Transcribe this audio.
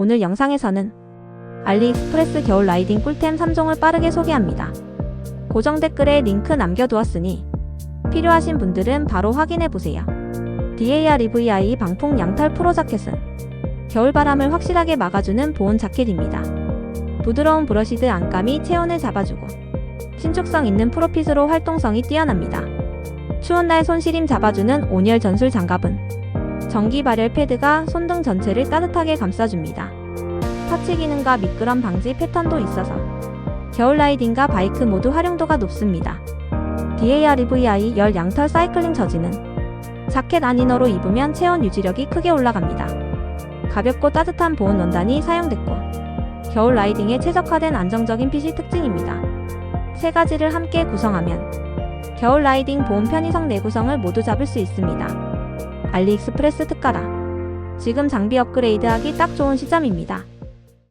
오늘 영상에서는 알리익스프레스 겨울 라이딩 꿀템 3종을 빠르게 소개합니다. 고정 댓글에 링크 남겨두었으니 필요하신 분들은 바로 확인해보세요. DAR EVI 방풍 양털 프로 자켓은 겨울바람을 확실하게 막아주는 보온 자켓입니다. 부드러운 브러시드 안감이 체온을 잡아주고 신축성 있는 프로핏으로 활동성이 뛰어납니다. 추운 날 손시림 잡아주는 온열 전술 장갑은 전기 발열 패드가 손등 전체를 따뜻하게 감싸줍니다. 터치 기능과 미끄럼 방지 패턴도 있어서 겨울 라이딩과 바이크 모두 활용도가 높습니다. DAR EVI 열 양털 사이클링 저지는 자켓 안이너로 입으면 체온 유지력이 크게 올라갑니다. 가볍고 따뜻한 보온 원단이 사용됐고 겨울 라이딩에 최적화된 안정적인 핏이 특징입니다. 세 가지를 함께 구성하면 겨울 라이딩 보온 편의성 내구성을 모두 잡을 수 있습니다. 알리익스프레스 특가라. 지금 장비 업그레이드하기 딱 좋은 시점입니다.